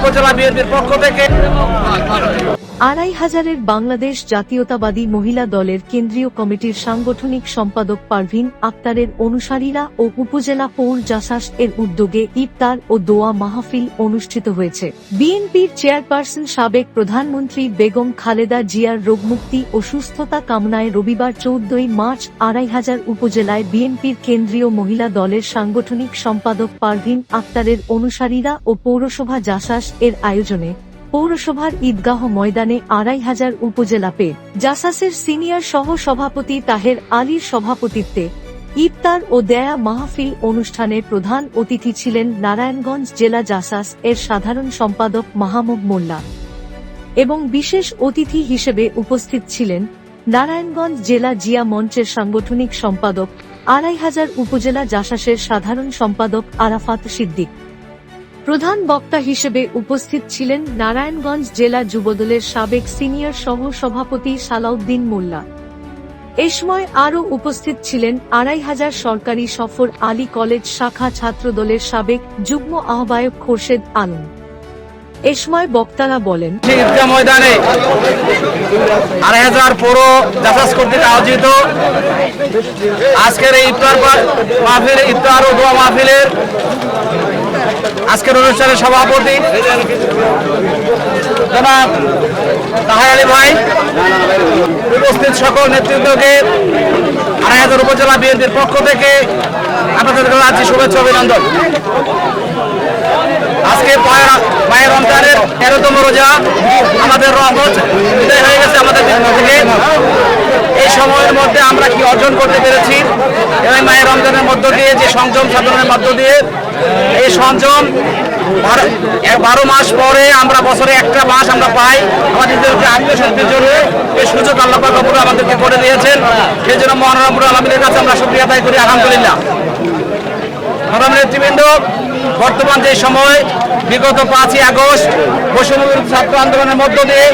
উপজেলা বিএনপির পক্ষ থেকে। আড়াই হাজারের বাংলাদেশ জাতীয়তাবাদী মহিলা দলের কেন্দ্রীয় কমিটির সাংগঠনিক সম্পাদক পারভিন আক্তারের অনুসারীরা ও উপজেলা পৌর জাসাস এর উদ্যোগে ইফতার ও দোয়া মাহফিল অনুষ্ঠিত হয়েছে। বিএনপির চেয়ারপারসন সাবেক প্রধানমন্ত্রী বেগম খালেদা জিয়ার রোগমুক্তি ও সুস্থতা কামনায় রবিবার চৌদ্দই মার্চ আড়াই হাজার উপজেলায় বিএনপির কেন্দ্রীয় মহিলা দলের সাংগঠনিক সম্পাদক পারভিন আক্তারের অনুসারীরা ও পৌরসভা জাসাস এর আয়োজনে পৌরসভার ঈদগাহ ময়দানে আড়াই হাজার উপজেলা পে। জাসাসের সিনিয়র সহ সভাপতি তাহের আলীর সভাপতিত্বে ইফতার ও দেয়া মাহফিল অনুষ্ঠানে প্রধান অতিথি ছিলেন নারায়ণগঞ্জ জেলা জাসাস এর সাধারণ সম্পাদক মাহমুদ মোল্লা এবং বিশেষ অতিথি হিসেবে উপস্থিত ছিলেন নারায়ণগঞ্জ জেলা জিয়া মঞ্চের সাংগঠনিক সম্পাদক, আড়াই হাজার উপজেলা জাসাসের সাধারণ সম্পাদক আরাফাত সিদ্দিক। প্রধান বক্তা হিসেবে উপস্থিত ছিলেন নারায়ণগঞ্জ জেলা যুবদলের সাবেক সিনিয়র সহ সভাপতি সালাউদ্দিন মোল্লা। এ সময় আরও উপস্থিত ছিলেন আড়াই হাজার সরকারি সফর আলী কলেজ শাখা ছাত্রদলের সাবেক যুগ্ম আহ্বায়ক খোরশেদ আলম। এ সময় বক্তারা বলেন ঈদগাহ ময়দানে আড়াই হাজার জাসাস আয়োজিত আজকের এই ইফতার মাহফিল ইফতার ও দোয়া মাহফিলের আজকের অনুষ্ঠানের সভাপতি জনাব তাহার আলী ভাই, উপস্থিত সকল নেতৃত্বকে আড়াই হাজার উপজেলা বিএনপির পক্ষ থেকে আপনাদের জানাচ্ছি শুভেচ্ছা অভিনন্দন। আজকে মায়ের রমজানের তেরোতম রোজা আমাদের রহমত বিদায় হয়ে গেছে আমাদের থেকে। এই সময়ের মধ্যে আমরা কি অর্জন করতে পেরেছি এবং মায়ের রমজানের মধ্য দিয়ে, যে সংযম সাধনের মধ্য দিয়ে, এই সংযম বারো- মাস পরে আমরা বছরে একটা মাস আমরা পাই আমাদের আত্মীয় জন্য। এই সুযোগ আল্লাহ আমাদেরকে করে দিয়েছেন। সেই জন্য মহানবুর আলমীর কাছে আমরা শুক্রিয়া আদায় করি। আলহামদুলিল্লাহ। প্রধান নেতৃবৃন্দ, বর্তমান যে সময়, বিগত পাঁচই আগস্ট বৈষম্য ছাত্র আন্দোলনের মধ্য দিয়ে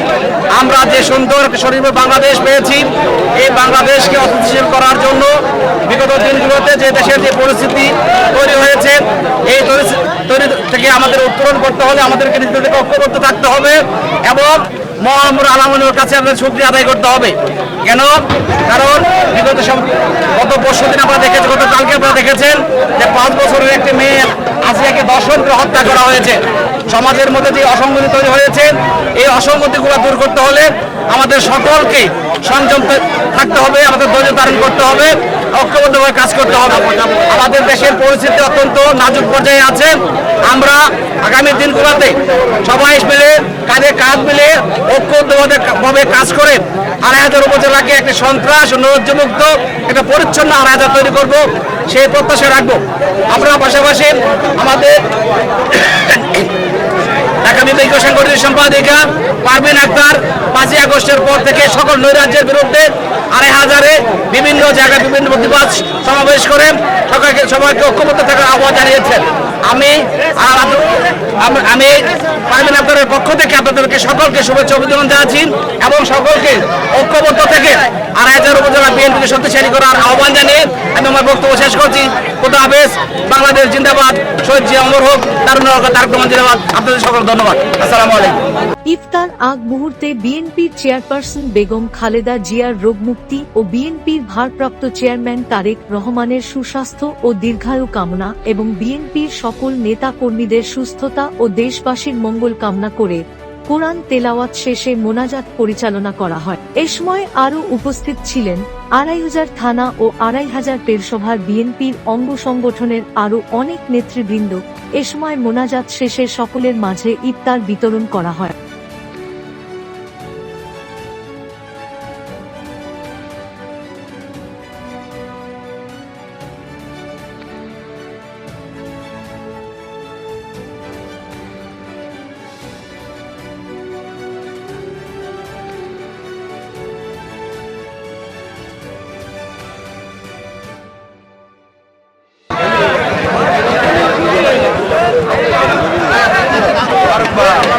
আমরা যে সুন্দর স্বনির্ভর বাংলাদেশ পেয়েছি, এই বাংলাদেশকে অস্থিতিশীল করার জন্য বিগত দিনগুলোতে যে দেশের যে পরিস্থিতি তৈরি হয়েছে, এই তৈরি থেকে আমাদের উত্তরণ করতে হলে আমাদেরকে নিজেদেরকে ঐক্যবদ্ধ থাকতে হবে এবং মহামুর আলমের কাছে আমাদের শুক্রিয়া আদায় করতে হবে। কেন? কারণ বিগত পরশু দিন আপনারা দেখেছেন গত কালকে আপনারা দেখেছেন যে পাঁচ বছরের একটি মেয়ে আসিয়াকে দর্শন হত্যা করা হয়েছে। সমাজের মধ্যে যে অসঙ্গতি তৈরি হয়েছে, এই অসঙ্গতিগুলো দূর করতে হলে আমাদের সকলকে সংযম থাকতে হবে, আমাদের ধৈর্য ধারণ করতে হবে, ঐক্যবদ্ধভাবে কাজ করতে হবে। আমাদের দেশের পরিস্থিতি অত্যন্ত নাজুক পর্যায়ে আছে। আমরা আগামী দিনগুলোতে সবাই মিলে কাঁধে কাঁধ মিলে ঐক্যবদ্ধভাবে কাজ করে আড়াই হাজার উপজেলাকে একটি সন্ত্রাস নৈরাজ্যমুক্ত একটা পরিচ্ছন্ন আড়াই হাজার তৈরি করব, সেই প্রত্যাশা রাখব। আমরা পাশাপাশি আমাদের ঢাকা বিভাগীয় সাংগঠনিক সম্পাদিকা পারভিন আক্তার পাঁচই আগস্টের পর থেকে সকল নৈরাজ্যের বিরুদ্ধে আড়াই হাজারে বিভিন্ন জায়গায় বিভিন্ন প্রতিবাদ সমাবেশ করে সবাইকে সবাইকে ঐক্যবদ্ধ থাকার আহ্বান জানিয়েছেন। আমি আমি পারভিন আক্তারের পক্ষ থেকে আপনাদেরকে সকলকে শুভেচ্ছা অভিনন্দন জানাচ্ছি এবং সকলকে ঐক্যবদ্ধ থেকে আড়াই হাজার উপজেলা বিএনপিকে শক্তিশালী করার আহ্বান জানিয়ে আমি আমার বক্তব্য শেষ করছি। কোথা হাফেজ, বাংলাদেশ জিন্দাবাদ, শহীদ জিয়া অমর হোক তারুণ তারক জিন্দাবাদ। আপনাদের সকল ধন্যবাদ। আসসালামু আলাইকুম। ইফতার আগ মুহূর্তে বিএনপির চেয়ারপারসন বেগম খালেদা জিয়ার রোগমুক্তি ও বিএনপির ভারপ্রাপ্ত চেয়ারম্যান তারেক রহমানের সুস্বাস্থ্য ও দীর্ঘায়ু কামনা এবং বিএনপির সকল নেতা কর্মীদের সুস্থতা ও দেশবাসীর মঙ্গল কামনা করে কোরআন তেলাওয়াত শেষে মোনাজাত পরিচালনা করা হয়। এ সময় আরও উপস্থিত ছিলেন আড়াই হাজার থানা ও আড়াই হাজার পেরসভার বিএনপির অঙ্গ সংগঠনের আরও অনেক নেতৃবৃন্দ। এ সময় মোনাজাত শেষে সকলের মাঝে ইফতার বিতরণ করা হয়। Wow.